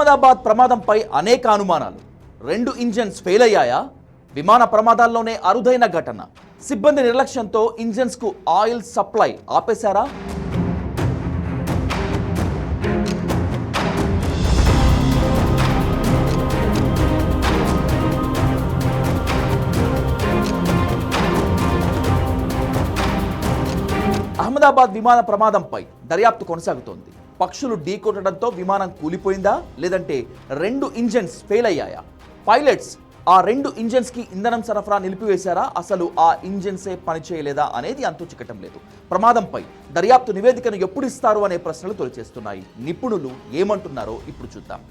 అహ్మదాబాద్ ప్రమాదంపై అనేక అనుమానాలు. రెండు ఇంజన్స్ ఫెయిల్ అయ్యాయా? విమాన ప్రమాదాల్లోనే అరుదైన ఘటన. సిబ్బంది నిర్లక్ష్యంతో ఇంజన్స్కు ఆయిల్ సప్లై ఆపేశారా? అహ్మదాబాద్ విమాన ప్రమాదంపై దర్యాప్తు కొనసాగుతోంది. పక్షులు ఢీకొట్టడంతో విమానం కూలిపోయిందా? లేదంటే రెండు ఇంజన్స్ ఫెయిల్ అయ్యాయా? పైలట్స్ ఆ రెండు ఇంజన్స్కి ఇంధనం సరఫరా నిలిపివేశారా? అసలు ఆ ఇంజన్సే పనిచేయలేదా అనేది అంతు చిక్కటం లేదు. ప్రమాదంపై దర్యాప్తు నివేదికను ఎప్పుడు ఇస్తారు అనే ప్రశ్నలు తొలిచేస్తున్నాయి. నిపుణులు ఏమంటున్నారో ఇప్పుడు చూద్దాం.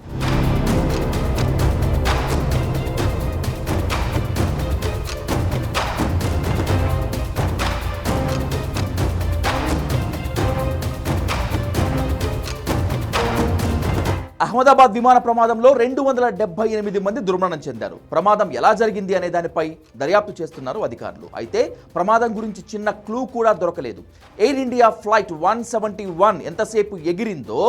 అహ్మదాబాద్ విమాన ప్రమాదంలో రెండు వందల డెబ్బై ఎనిమిది మంది దుర్మరణం చెందారు. ప్రమాదం ఎలా జరిగింది అనే దానిపై దర్యాప్తు చేస్తున్నారు అధికారులు. అయితే ప్రమాదం గురించి చిన్న క్లూ కూడా దొరకలేదు. Air India flight one seventy one ఎంతసేపు ఎగిరిందో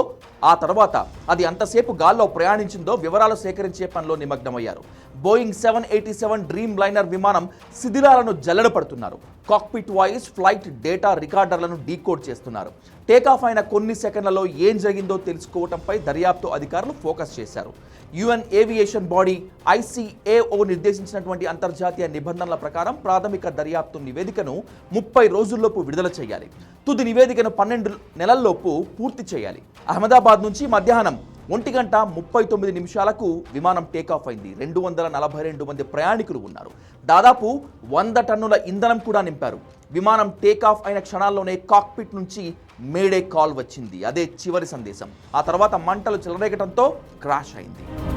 ఆ తర్వాత అది అంతసేపు గాల్లో ప్రయాణించిందో వివరాలు సేకరించే పనిలో నిమగ్నమయ్యారు. Boeing seven eighty seven Dreamliner విమానం శిథిలాలను జల్లడపడుతున్నారు. కాక్పిట్ వాయిస్ ఫ్లైట్ డేటా రికార్డర్లను డీకోడ్ చేస్తున్నారు. టేకాఫ్ అయిన కొన్ని సెకండ్లలో ఏం జరిగిందో తెలుసుకోవడంపై దర్యాప్తు అధికారులు ఫోకస్ చేశారు. యుఎన్ ఏవియేషన్ బాడీ ఐసీఏఓ నిర్దేశించినటువంటి అంతర్జాతీయ నిబంధనల ప్రకారం ప్రాథమిక దర్యాప్తు నివేదికను ముప్పై రోజుల్లోపు విడుదల చేయాలి. తుది నివేదికను పన్నెండు నెలల్లోపు పూర్తి చేయాలి. అహ్మదాబాద్ నుంచి మధ్యాహ్నం ఒంటి గంట ముప్పై తొమ్మిది నిమిషాలకు విమానం టేకాఫ్ అయింది. రెండు వందల నలభై రెండు మంది ప్రయాణికులు ఉన్నారు. దాదాపు వంద టన్నుల ఇంధనం కూడా నింపారు. విమానం టేకాఫ్ అయిన క్షణాల్లోనే కాక్పిట్ నుంచి మేడే కాల్ వచ్చింది. అదే చివరి సందేశం. ఆ తర్వాత మంటలు చెలరేగటంతో క్రాష్ అయింది.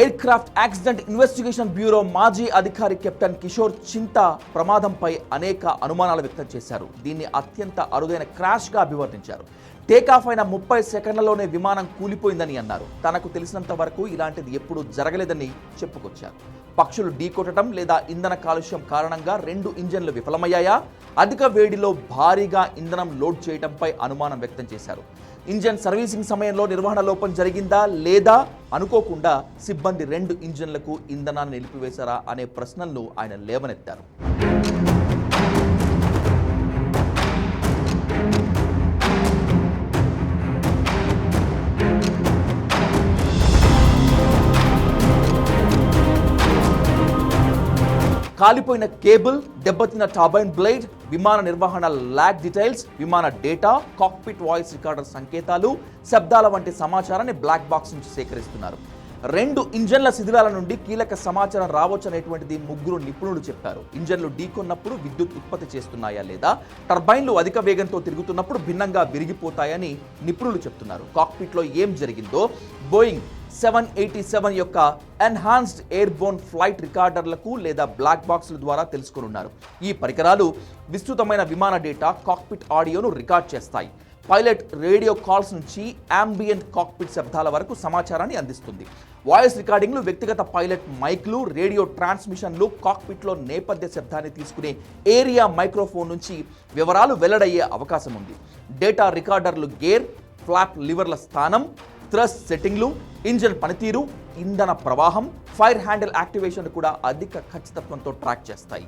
Aircraft accident investigation bureau మాజీ అధికారి కెప్టెన్ కిషోర్ చింత ప్రమాదంపై అనేక అనుమానాలు వ్యక్తం చేశారు. దీన్ని అత్యంత అరుదైన క్రాష్గా అభివర్ణించారు. టేకాఫ్ అయిన ముప్పై సెకండ్లలోనే విమానం కూలిపోయిందని అన్నారు. తనకు తెలిసినంత వరకు ఇలాంటిది ఎప్పుడూ జరగలేదని చెప్పుకొచ్చారు. పక్షులు ఢీకొట్టడం లేదా ఇంధన కాలుష్యం కారణంగా రెండు ఇంజన్లు విఫలమయ్యాయా? అధిక వేడిలో భారీగా ఇంధనం లోడ్ చేయడంపై అనుమానం వ్యక్తం చేశారు. ఇంజన్ సర్వీసింగ్ సమయంలో నిర్వహణ లోపం జరిగిందా లేదా అనుకోకుండా సిబ్బంది రెండు ఇంజన్లకు ఇంధనాన్ని నిలిపివేశారా అనే ప్రశ్నలను ఆయన లేవనెత్తారు. కాలిపోయిన కేబుల్ దెబ్బతిన్న టర్బైన్ బ్లేడ్ విమాన నిర్వహణ ల్యాగ్ డీటెయిల్స్ విమాన డేటా కాక్పిట్ వాయిస్ రికార్డర్ సంకేతాలు శబ్దాల వంటి సమాచారాన్ని బ్లాక్ బాక్స్ నుంచి సేకరిస్తున్నారు. రెండు ఇంజన్ల శిథిలాల నుండి కీలక సమాచారం రావచ్చు అనేటువంటిది ముగ్గురు నిపుణులు చెప్పారు. ఇంజన్లు ఢీకొన్నప్పుడు విద్యుత్ ఉత్పత్తి చేస్తున్నాయా లేదా టర్బైన్లు అధిక వేగంతో తిరుగుతున్నప్పుడు భిన్నంగా విరిగిపోతాయని నిపుణులు చెప్తున్నారు. కాక్పిట్లో ఏం జరిగిందో బోయింగ్ సెవెన్ ఎయిటీ సెవెన్ యొక్క ఎన్హాన్స్డ్ ఎయిర్బోన్ ఫ్లైట్ రికార్డర్లకు లేదా బ్లాక్ బాక్స్ల ద్వారా తెలుసుకున్నారు ఈ పరికరాలు విస్తృతమైన విమాన డేటా కాక్పిట్ ఆడియోను రికార్డ్ చేస్తాయి. పైలట్ రేడియో కాల్స్ నుంచి అంబియంట్ కాక్పిట్ శబ్దాల వరకు సమాచారాన్ని అందిస్తుంది. వాయిస్ రికార్డింగ్లు వ్యక్తిగత పైలట్ మైక్లు రేడియో ట్రాన్స్మిషన్లు కాక్పిట్లో నేపథ్య శబ్దాన్ని తీసుకునే ఏరియా మైక్రోఫోన్ నుంచి వివరాలు వెల్లడయ్యే అవకాశం ఉంది. డేటా రికార్డర్లు గేర్ ఫ్లాప్ లివర్ల స్థానం థ్రస్ సెట్టింగ్లు ఇంజన్ పనితీరు ఇంధన ప్రవాహం ఫైర్ హ్యాండిల్ యాక్టివేషన్ కూడా అధిక ఖచ్చితత్వంతో ట్రాక్ చేస్తాయి.